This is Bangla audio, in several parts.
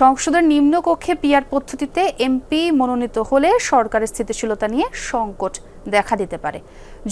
সংসদের নিম্নকক্ষে পিয়ার পদ্ধতিতে এমপি মনোনীত হলে সরকারের স্থিতিশীলতা নিয়ে সংকট দেখা দিতে পারে।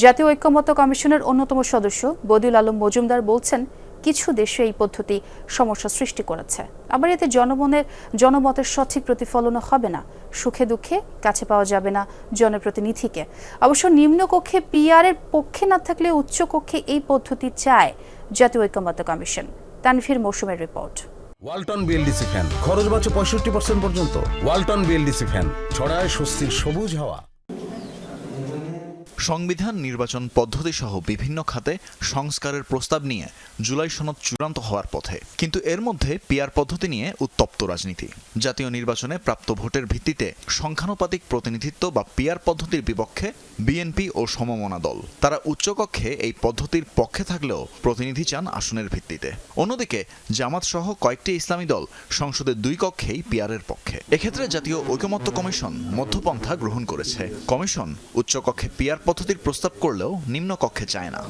জাতীয় ঐক্যমত্য কমিশনের অন্যতম সদস্য বদিউল আলম মজুমদার বলছেন, কিছু দেশে এই পদ্ধতি সমস্যা সৃষ্টি করেছে। আবার এতে জনমনের, জনমতের সঠিক প্রতিফলনও হবে না। সুখে দুঃখে কাছে পাওয়া যাবে না জনপ্রতিনিধিকে। অবশ্য নিম্নকক্ষে পিয়ারের পক্ষে না থাকলে উচ্চকক্ষে এই পদ্ধতি চায় জাতীয় ঐক্যমত্য কমিশন। তানভীর মৌসুমের রিপোর্ট। ওয়ালটন বিএলডিসি ফ্যান খরচ বাঁচে পঁয়ষট্টি পার্সেন্ট পর্যন্ত। ওয়ালটন বিএলডিসি ফ্যান ছড়ায় স্বস্তির সবুজ হাওয়া। সংবিধান, নির্বাচন পদ্ধতি সহ বিভিন্ন খাতে সংস্কারের প্রস্তাব নিয়ে জুলাই সনদ চূড়ান্ত হওয়ার পথে। কিন্তু এর মধ্যে পিয়ার পদ্ধতি নিয়ে উত্তপ্ত রাজনীতি। জাতীয় নির্বাচনে প্রাপ্ত ভোটের ভিত্তিতে সংখ্যানুপাতিক প্রতিনিধিত্ব বা পিয়ার পদ্ধতির বিপক্ষে বিএনপি ও সমমনা দল। তারা উচ্চকক্ষে এই পদ্ধতির পক্ষে থাকলেও প্রতিনিধি চান আসনের ভিত্তিতে। অন্যদিকে জামাত সহ কয়েকটি ইসলামী দল সংসদের দুই কক্ষেই পিয়ারের পক্ষে। এক্ষেত্রে জাতীয় ঐকমত্য কমিশন মধ্যপন্থা গ্রহণ করেছে। কমিশন উচ্চকক্ষে পিয়ার পদ্ধতির প্রস্তাব করলেও নিম্ন কক্ষে চায় না।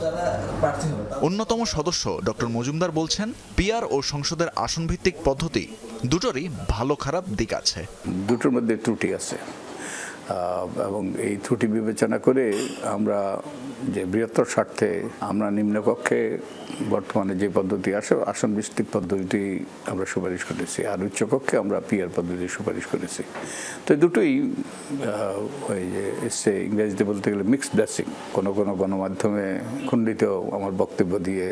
অন্যতম সদস্য ডক্টর মজুমদার বলছেন পিয়ার ও সংসদের আসন ভিত্তিক পদ্ধতি দুটোরই ভালো খারাপ দিক আছে। দুটোর মধ্যে ত্রুটি আছে। এবং এই ত্রুটি বিবেচনা করে আমরা যে বৃহত্তর স্বার্থে আমরা নিম্নকক্ষে বর্তমানে যে পদ্ধতি আসে, আসন ভিত্তিক পদ্ধতিটি আমরা সুপারিশ করেছি, আর উচ্চকক্ষে আমরা পিয়ার পদ্ধতি সুপারিশ করেছি। তো দুটোই ওই যে এসছে ইংরেজিতে বলতে গেলে মিক্সড ব্লেসিং কোনো কোনো গণমাধ্যমে খণ্ডিত আমার বক্তব্য দিয়ে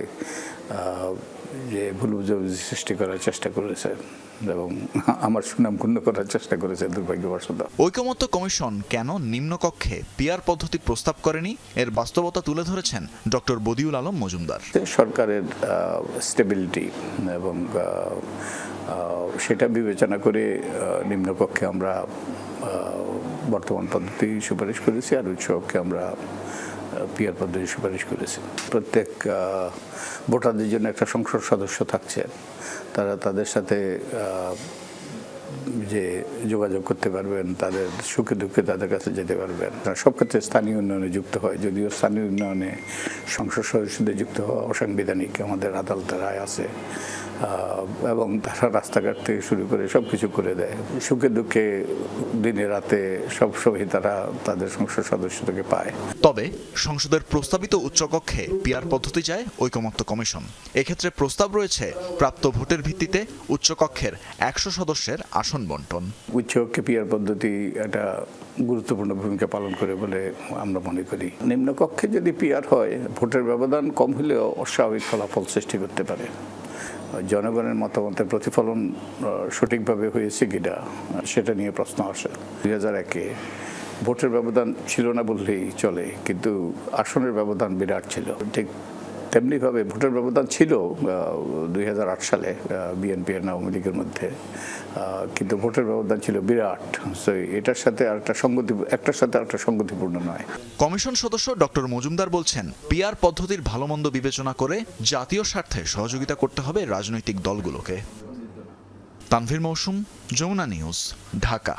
যে ভুল বুঝাবুঝি সৃষ্টি করার চেষ্টা করেছে এবং আমার সুনাম ক্ষুণ্ণ করার চেষ্টা করেছে দুর্ভাগ্যবশত। ঐকমত্য কমিশন কেন নিম্নকক্ষে পিয়ার পদ্ধতি প্রস্তাব করেনি? এর বাস্তবতা তুলে ধরেছেন ডক্টর বদিউল আলম মজুমদার। সরকারের স্টেবিলিটি এবং সেটা বিবেচনা করে নিম্নকক্ষে আমরা বর্তমান পদ্ধতি সুপারিশ করেছি আর উচ্চকক্ষে আমরা পিয়ার পদ্ধতি সুপারিশ করেছেন প্রত্যেক ভোটারদের জন্য একটা সংসদ সদস্য থাকছে। তারা তাদের সাথে যে যোগাযোগ করতে পারবেন, তাদের সুখে দুঃখে তাদের কাছে যেতে পারবেন। সব ক্ষেত্রে স্থানীয় উন্নয়নে যুক্ত হয়। যদিও স্থানীয় উন্নয়নে সংসদ সদস্যদের যুক্ত হওয়া অসাংবিধানিক আমাদের আদালতের রায় আছে এবং তারা রাস্তাঘাট থেকে শুরু করে সব কিছু করে দেয়। সুখে দুঃখে দিনে রাতে সব সময় তারা তাদের সংসদ সদস্যদেরকে পায়। তবে সংসদের প্রস্তাবিত উচ্চকক্ষে পিয়ার পদ্ধতি চায় ঐকমত্য কমিশন। এক্ষেত্রে প্রস্তাব রয়েছে, প্রাপ্ত ভোটের ভিত্তিতে উচ্চকক্ষের একশো সদস্যের আসন বন্টন। উচ্চ কেপিআর পদ্ধতি একটা গুরুত্বপূর্ণ ভূমিকা পালন করে বলে আমরা মনে করি। নিম্নকক্ষে যদি পিআর হয়, ভোটের ব্যবধান কম হলেও অস্বাভাবিক ফলাফল সৃষ্টি করতে পারে। জনগণের মতামতের প্রতিফলন সঠিকভাবে হয়েছে কিনা, সেটা নিয়ে প্রশ্ন আসে। দুই হাজার একে ভোটের ব্যবধান ছিল না বললেই চলে, কিন্তু আসনের ব্যবধান বিরাট ছিল। ঠিক তেমনিভাবে ভোটের ব্যবধান ছিল দুই সালে বিএনপি আর আওয়ামী লীগের মধ্যে কিন্তু ভোটের ব্যবধান ছিল বিরাট। এটার সাথে আর একটা সঙ্গতি একটার সাথে আর একটা সঙ্গতিপূর্ণ নয়। কমিশন সদস্য ডক্টর মজুমদার বলছেন পিয়ার পদ্ধতির ভালো মন্দ বিবেচনা করে জাতীয় স্বার্থে সহযোগিতা করতে হবে রাজনৈতিক দলগুলোকে। তানভীর মৌসুম, যমুনা নিউজ, ঢাকা।